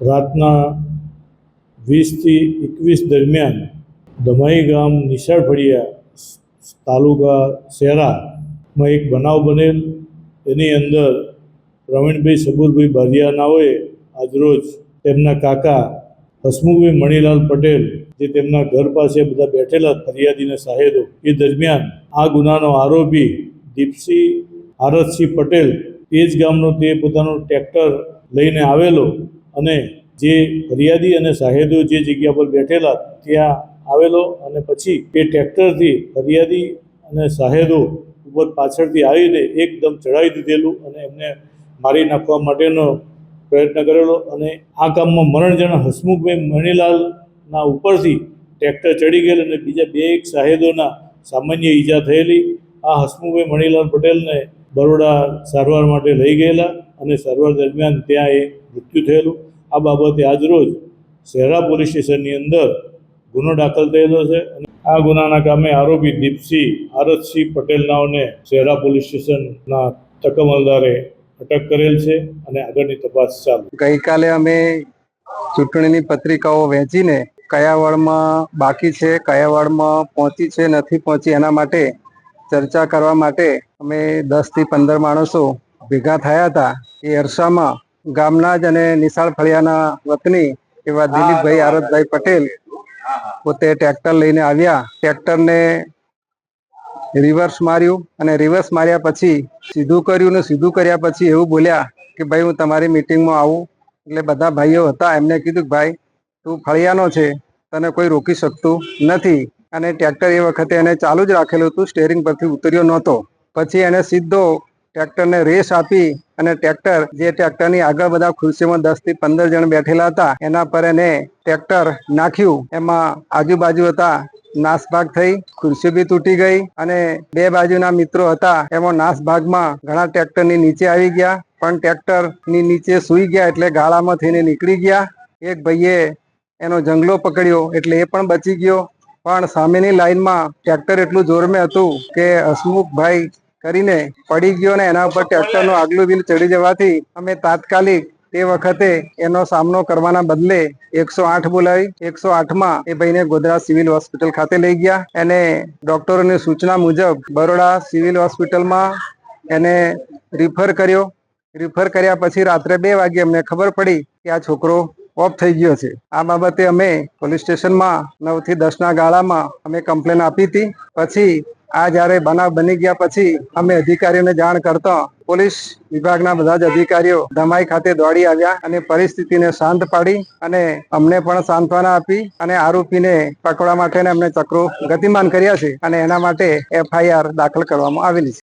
રાતના વીસથી એકવીસ દરમિયાન દમાઈ ગામ નિશાળ ફળિયા તાલુકા શહેરામાં એક બનાવ બનેલ. એની અંદર પ્રવીણભાઈ સબુરભાઈ બારિયાનાઓએ આજરોજ તેમના કાકા હસમુખભાઈ મણિલાલ પટેલ, જે તેમના ઘર પાસે બધા બેઠેલા ફરિયાદીના સાહેદો એ દરમિયાન આ ગુનાનો આરોપી દીપસિંહ આરતસિંહ પટેલ તે જ ગામનો તે પોતાનું ટ્રેક્ટર લઈને આવેલો. અને જે ફરિયાદી અને સાહેદો જે જગ્યા પર બેઠેલા ત્યાં આવેલો અને પછી એ ટ્રેક્ટરથી ફરિયાદી અને સાહેદો ઉપર પાછળથી આવીને એકદમ ચડાવી દીધેલું અને એમને મારી નાખવા માટેનો પ્રયત્ન કરેલો અને આ કામમાં મરણજણ હસમુખભાઈ મણિલાલના ઉપરથી ટ્રેક્ટર ચડી ગયેલ અને બીજા બે એક સાહેદોના સામાન્ય ઈજા થયેલી. આ હસમુખભાઈ મણિલાલ પટેલને બરોડા સારવાર માટે લઈ ગયેલા અને સારવાર દરમિયાન ત્યાં એ મૃત્યુ થયેલું. આ બાબતે આજરોજ શહેરા પોલીસ સ્ટેશનની અંદર ગુનો દાખલ થયેલો છે. અને આ ગુનાના કામે આરોપી દીપસિંહ, આરતસિંહ પટેલ નાઓને શહેરા પોલીસ સ્ટેશનના તકમલદારે અટક કરેલ છે અને આગળની તપાસ ચાલુ. ગઈકાલે અમે ચૂંટણીની પત્રિકાઓ વહેંચીને કયા વળમાં બાકી છે કયા વળમાં પહોંચી છે, નથી પહોંચી એના માટે ચર્ચા કરવા માટે અમે દસથી પંદર માણસો ભેગા થયા હતા. એ અરસામાં ગામના જ અને નિશાળ ફળિયાના વતની એવા દિલીપભાઈ આરતભાઈ પટેલ પોતે ટ્રેક્ટર લઈને આવ્યા. ટ્રેક્ટરને રિવર્સ માર્યું અને રિવર્સ માર્યા પછી સીધું કર્યું ને સીધું કર્યા પછી એવું બોલ્યા કે ભાઈ હું તમારી મિટિંગમાં આવું. એટલે બધા ભાઈઓ હતા એમને કીધું કે ભાઈ તું ફળિયાનો છે તને કોઈ રોકી શકતું નથી. અને ટ્રેક્ટર એ વખતે એને ચાલુ જ રાખેલું હતું સ્ટેરિંગ પરથી ઉતર્યો નહોતો. પછી એને સીધો ટ્રેક્ટરને રેસ આપી અને ટ્રેક્ટર જે ટ્રેક્ટરની આગળ બધા ખુરશીમાં દસથી પંદર જણ બેઠેલા હતા, એના પર એને ટ્રેક્ટર નાખ્યું. એમાં આજુબાજુ હતા, નાસભાગ થઈ, ખુરશી બી તૂટી ગઈ અને બે બાજુના મિત્રો હતા, એમાં નાસભાગમાં ઘણા ટ્રેક્ટરની નીચે આવી ગયા, પણ ટ્રેક્ટરની નીચે સૂઈ ગયા એટલે ગાળામાં થઈને નીકળી ગયા. એક ભાઈએ એનો જંગલો પકડ્યો એટલે એ પણ બચી ગયો. પણ સામેની લાઈનમાં ટ્રેક્ટર એટલું જોરમે હતું કે હસમુખભાઈ કરીને પડી ગયો ને એના ઉપર ટ્રેક્ટરનું આગલું વ્હીલ ચડી જવાથી અમે તાત્કાલિક તે વખતે એનો સામનો કરવાના બદલે એકસો આઠ બોલાવી. એકસો આઠમાં એ ભાઈને ગોધરા સિવિલ હોસ્પિટલ ખાતે લઈ ગયા. એને ડોક્ટરોની સૂચના મુજબ બરોડા સિવિલ હોસ્પિટલમાં એને રિફર કર્યો. રિફર કર્યા પછી રાત્રે બે વાગે અમને ખબર પડી કે આ છોકરો ઓફ થઈ ગયો છે. આ બાબતે અમે પોલીસ સ્ટેશનમાં નવથી દસના ગાળામાં અમે કમ્પ્લેન આપી હતી. પછી આ જ્યારે બનાવ બની ગયા પછી અમે અધિકારીઓને જાણ કરતા પોલીસ વિભાગના બધા જ અધિકારીઓ ધમાઈ ખાતે દોડી આવ્યા અને પરિસ્થિતિને શાંત પાડી અને અમને પણ સાંત્વના આપી અને આરોપીને પકડવા માટે અમને ચક્રો ગતિમાન કર્યા છે અને એના માટે એફઆઈઆર દાખલ કરવામાં આવેલી છે.